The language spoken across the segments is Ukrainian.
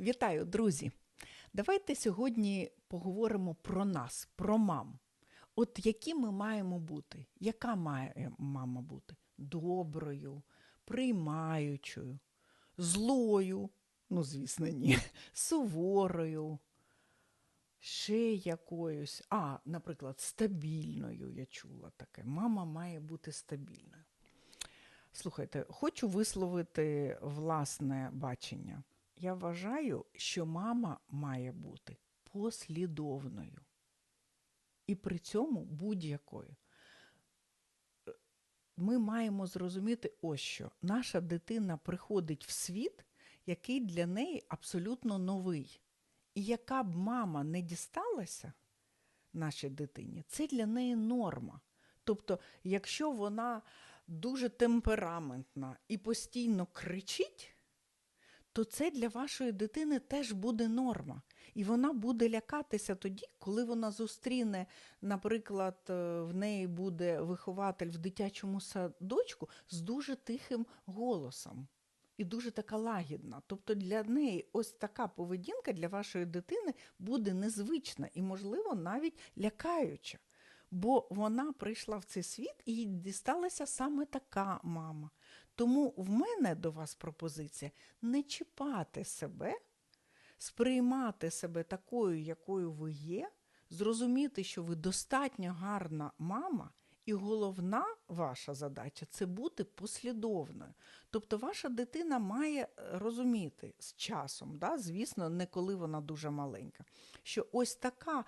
Вітаю, друзі! Давайте сьогодні поговоримо про нас, про мам. От які ми маємо бути? Яка має мама бути? Доброю, приймаючою, злою, ну, звісно, ні, суворою, ще якоюсь, а, наприклад, стабільною, я чула таке. Мама має бути стабільною. Слухайте, хочу висловити власне бачення. Я вважаю, що мама має бути послідовною. І при цьому будь-якою. Ми маємо зрозуміти ось що. Наша дитина приходить в світ, який для неї абсолютно новий. І яка б мама не дісталася нашій дитині, це для неї норма. Тобто, якщо вона дуже темпераментна і постійно кричить, то це для вашої дитини теж буде норма. І вона буде лякатися тоді, коли вона зустріне, наприклад, е, в неї буде вихователь в дитячому садочку з дуже тихим голосом. І дуже така лагідна. Тобто для неї ось така поведінка для вашої дитини буде незвична і, можливо, навіть лякаюча. Бо вона прийшла в цей світ і дісталася саме така мама. Тому в мене до вас пропозиція не чіпати себе, сприймати себе такою, якою ви є, зрозуміти, що ви достатньо гарна мама. І головна ваша задача це бути послідовною. Тобто ваша дитина має е, розуміти з часом, да, звісно, не коли вона дуже маленька, що ось така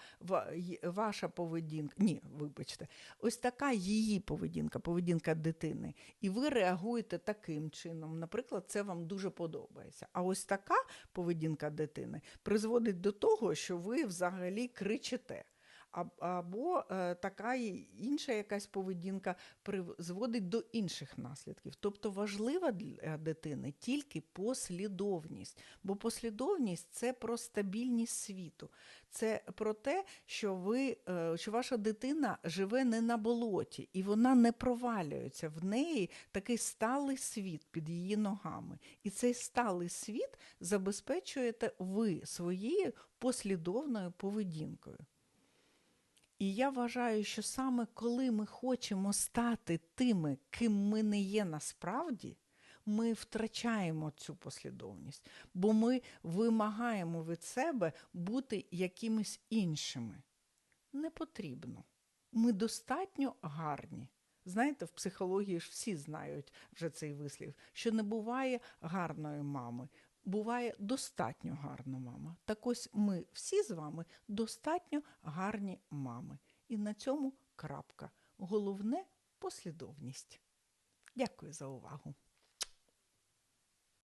ваша поведінка, ні, вибачте, ось така її поведінка, поведінка дитини, і ви реагуєте таким чином. Наприклад, це вам дуже подобається. А ось така поведінка дитини призводить до того, що ви взагалі кричите або е, така інша якась поведінка призводить до інших наслідків. Тобто важлива для дитини тільки послідовність, бо послідовність це про стабільність світу, це про те, що ви, е, що ваша дитина живе не на болоті і вона не провалюється. В неї такий сталий світ під її ногами. І цей сталий світ забезпечуєте ви своєю послідовною поведінкою. І я вважаю, що саме коли ми хочемо стати тими, ким ми не є насправді, ми втрачаємо цю послідовність, бо ми вимагаємо від себе бути якимись іншими. Не потрібно. Ми достатньо гарні. Знаєте, в психології ж всі знають вже цей вислів, що не буває гарної мами, буває достатньо гарна мама. Так ось ми всі з вами достатньо гарні мами. І на цьому крапка. Головне послідовність. Дякую за увагу.